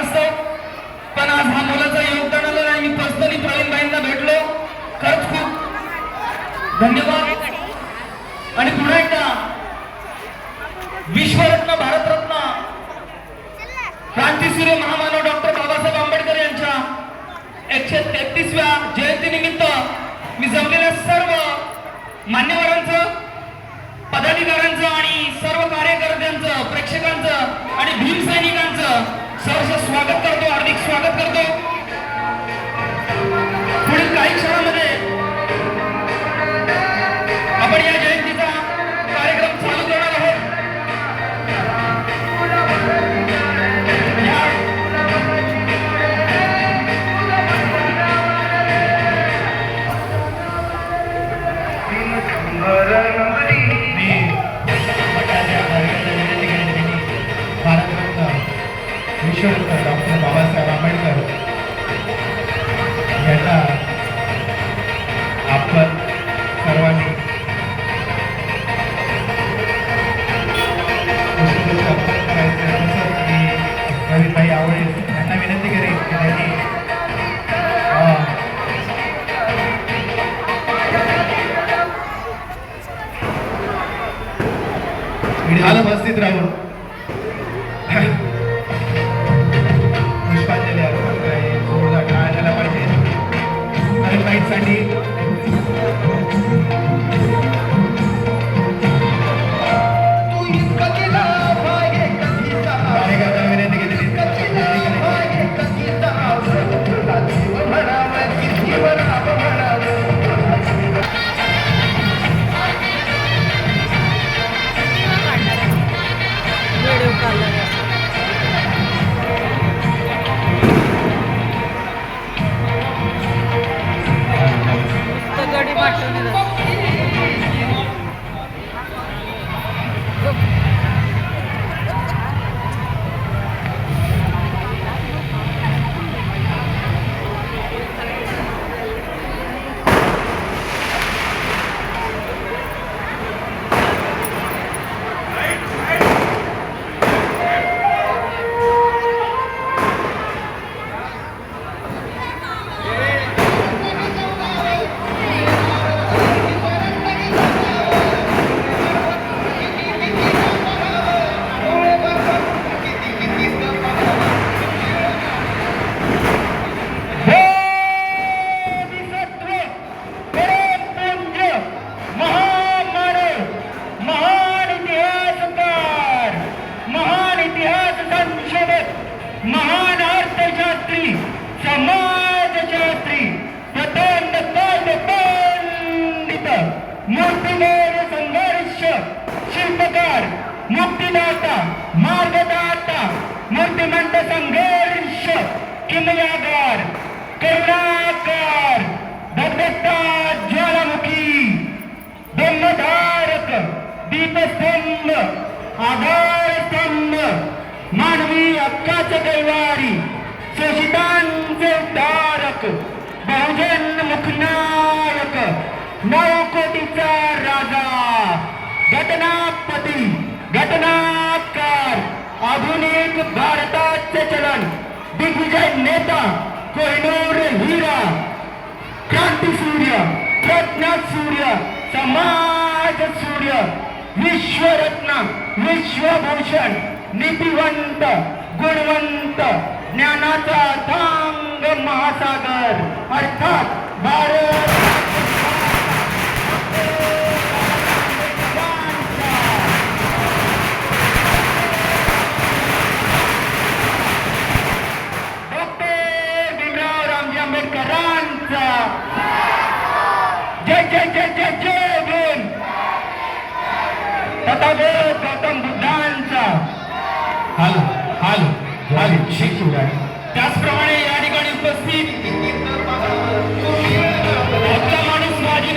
कारणास्तव पण आज हा मुलाचा योगदान आलं नाही. मी पर्सनली प्रवीणबाईंना भेटलो. खरंच खूप धन्यवाद. आणि पुन्हा एकदा विश्वरत्न भारतरत्न क्रांतीसूर्य महामानव डॉक्टर बाबासाहेब आंबेडकर यांच्या एकशे तेहतीसव्या जयंतीनिमित्त मी जमलेल्या सर्व मान्यवरांचं पदाधिकाऱ्यांचं आणि सर्व कार्यकर्त्यांचं विश्वरत्न डॉक्टर बाबासाहेब आंबेडकर यांना आपण सर्वांनी पुष्पगुच्छ अर्पण यांना विनंती करेन की त्यांनी अं, उपस्थित राहून. आणि शिल्पकार, मुक्तिदाता, मार्गदाता, मूर्तिमंत संघर्ष, किमयागार, करुणाकार दत्ता ज्वालामुखी ब्रह्मधारक दीपस्तंभ आधार स्तंभ मानवी हक्काचे कैवारी शोषितांचे उद्धारक बहुजन मुखनायक नऊ कोटीचा घटनापती घटनाकार आधुनिक भारताचे चलन दिग्विजय नेता कोहिनूर हिरा क्रांती सूर्य प्रज्ञा सूर्य समाज सूर्य विश्वरत्न विश्वभूषण नीतिवंत गुणवंत ज्ञानाचा थांग महासागर अर्थात भारत तथागत गौतम बुद्धांचा हालो हालो हालो शिकूया त्याचप्रमाणे या ठिकाणी उपस्थित आपला माणूस माजी